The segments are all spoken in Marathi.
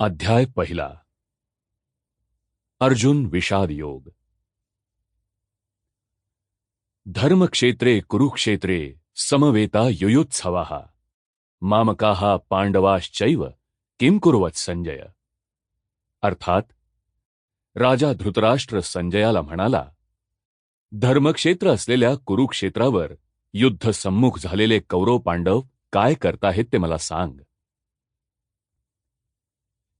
अध्याय पहिला. अर्जुन विषाद योग. धर्मक्षेत्रे कुरुक्षेत्रे समवेता युयुत्सवाः. मामकाः पांडवाश्चैव किम कुरवत संजय? अर्थात राजा धृतराष्ट्र संजयाला म्हणाला धर्मक्षेत्र असलेल्या कुरुक्षेत्रावर युद्ध सम्मुख झालेले कौरव पांडव काय करताहेत ते मला सांग.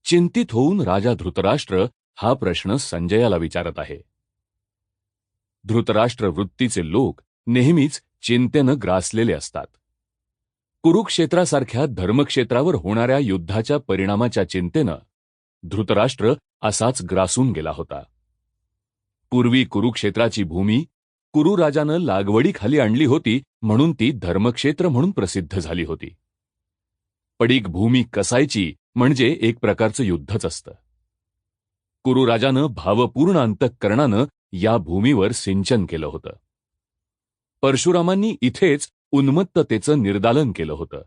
चिंतित होऊन राजा धृतराष्ट्र हा प्रश्न संजयाला विचारत आहे. धृतराष्ट्र वृत्तीचे लोक नेहमीच चिंतेनं ग्रासलेले असतात. कुरुक्षेत्रासारख्या धर्मक्षेत्रावर होणाऱ्या युद्धाच्या परिणामाच्या चिंतेनं धृतराष्ट्र असाच ग्रासून गेला होता. पूर्वी कुरुक्षेत्राची भूमी कुरुराजानं लागवडीखाली आणली होती म्हणून ती धर्मक्षेत्र म्हणून प्रसिद्ध झाली होती. पडीक भूमी कसायची म्हणजे एक प्रकारचं युद्धच असतं. कुरुराजानं भावपूर्ण अंतःकरणानं या भूमीवर सिंचन केलं होतं. परशुरामांनी इथेच उन्मत्ततेचं निर्दालन केलं होतं.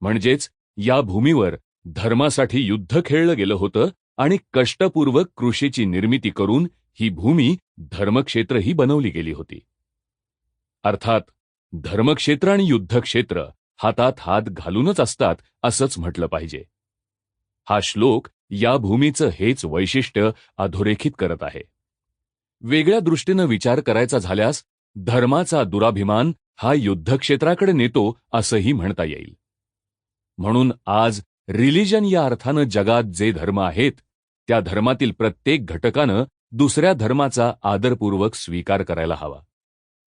म्हणजेच या भूमीवर धर्मासाठी युद्ध खेळलं गेलं होतं आणि कष्टपूर्वक कृषीची निर्मिती करून ही भूमी धर्मक्षेत्रही बनवली गेली होती. अर्थात धर्मक्षेत्र आणि युद्धक्षेत्र हातात हात घालूनच असतात असंच म्हटलं पाहिजे. हा श्लोक या भूमीचं हेच वैशिष्ट्य अधोरेखित करत आहे. वेगळ्या दृष्टीनं विचार करायचा झाल्यास धर्माचा दुराभिमान हा युद्धक्षेत्राकडे नेतो असंही म्हणता येईल. म्हणून आज रिलिजन या अर्थानं जगात जे धर्म आहेत त्या धर्मातील प्रत्येक घटकानं दुसऱ्या धर्माचा आदरपूर्वक स्वीकार करायला हवा.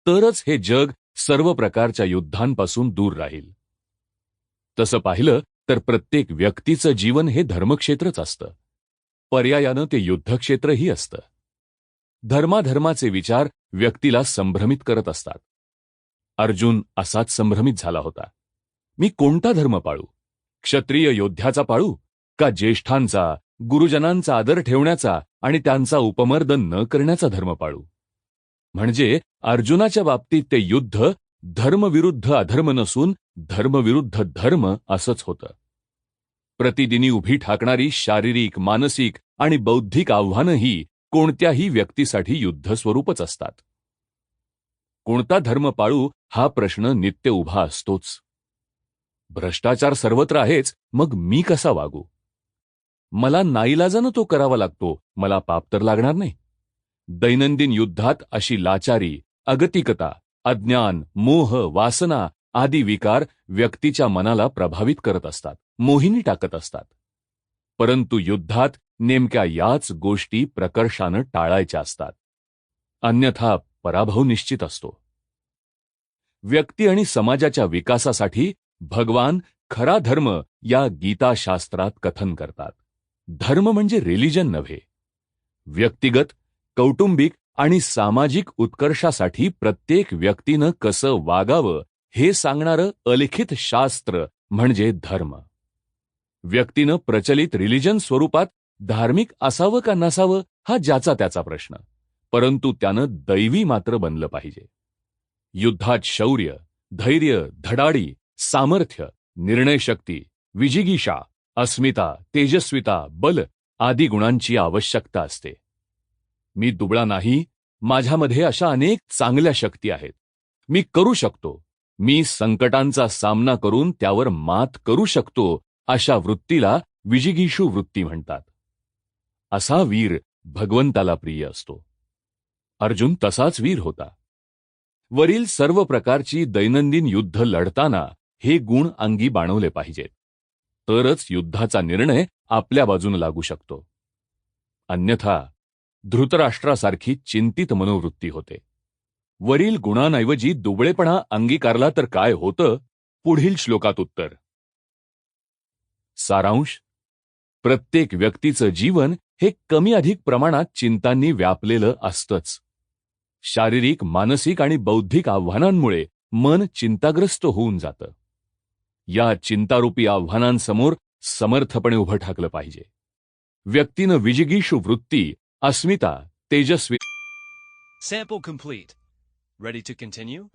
तरच हे जग सर्व प्रकारच्या युद्धांपासून दूर राहील. तसं पाहिलं तर प्रत्येक व्यक्तीचं जीवन हे धर्मक्षेत्रच असतं. पर्यायानं ते युद्धक्षेत्रही असतं. धर्माधर्माचे विचार व्यक्तीला संभ्रमित करत असतात. अर्जुन असाच संभ्रमित झाला होता. मी कोणता धर्म पाळू? क्षत्रिय योद्ध्याचा पाळू? का ज्येष्ठांचा गुरुजनांचा आदर ठेवण्याचा आणि त्यांचा उपमर्दन न करण्याचा धर्म पाळू? म्हणजे अर्जुनाच्या बाबतीत ते युद्ध धर्मविरुद्ध अधर्म नसून धर्मविरुद्ध धर्म असंच होतं. प्रतिदिनी उभी ठाकणारी शारीरिक मानसिक आणि बौद्धिक आव्हानंही कोणत्याही व्यक्तीसाठी युद्ध स्वरूपच असतात. कोणता धर्म पाळू हा प्रश्न नित्य उभा असतोच. भ्रष्टाचार सर्वत्र आहेच मग मी कसा वागू? मला नाईलाजानं तो करावा लागतो मला पाप तर लागणार नाही. दैनंदिन युद्धात अशी लाचारी अगतिकता अज्ञान मोह वासना आदी विकार व्यक्तीच्या मनाला प्रभावित करत असतात मोहिनी टाकत असतात. परंतु युद्धात नेमक्या याच गोष्टी प्रकर्षानं टाळायच्या असतात. अन्यथा पराभव निश्चित असतो. व्यक्ती आणि समाजाच्या विकासासाठी भगवान खरा धर्म या गीताशास्त्रात कथन करतात. धर्म म्हणजे रिलिजन नव्हे. व्यक्तिगत कौटुंबिक आणि सामाजिक उत्कर्षासाठी प्रत्येक व्यक्तीनं कसं वागावं हे सांगणारं अलिखित शास्त्र म्हणजे धर्म. व्यक्तीनं प्रचलित रिलिजन स्वरूपात धार्मिक असावं का नसावं हा ज्याचा त्याचा प्रश्न. परंतु त्यानं दैवी मात्र बनलं पाहिजे. युद्धात शौर्य धैर्य धडाडी सामर्थ्य निर्णयशक्ती विजिगीषा अस्मिता तेजस्विता बल आदी गुणांची आवश्यकता असते. मी दुबळा नाही माझ्यामध्ये अशा अनेक चांगल्या शक्ती आहेत. मी करू शकतो. मी संकटांचा सामना करून त्यावर मात करू शकतो अशा वृत्तीला विजिगीषू वृत्ती म्हणतात. असा वीर भगवंताला प्रिय असतो. अर्जुन तसाच वीर होता. वरील सर्व प्रकारची दैनंदिन युद्ध लढताना हे गुण अंगी बाणवले पाहिजेत. तरच युद्धाचा निर्णय आपल्या बाजून लागू शकतो. अन्यथा धृतराष्ट्रासारखी चिंतित मनोवृत्ती होते. वरील गुणांऐवजी दुबळेपणा अंगीकारला तर काय होतं? पुढील श्लोकात उत्तर. सारांश. प्रत्येक व्यक्तीचं जीवन हे कमी अधिक प्रमाणात चिंतांनी व्यापलेलं असतंच. शारीरिक मानसिक आणि बौद्धिक आव्हानांमुळे मन चिंताग्रस्त होऊन जातं. या चिंतारूपी आव्हानांसमोर समर्थपणे उभं ठाकलं पाहिजे. व्यक्तीनं विजिगीषू वृत्ती Asmita, Tejasvi. Sample complete. Ready to continue?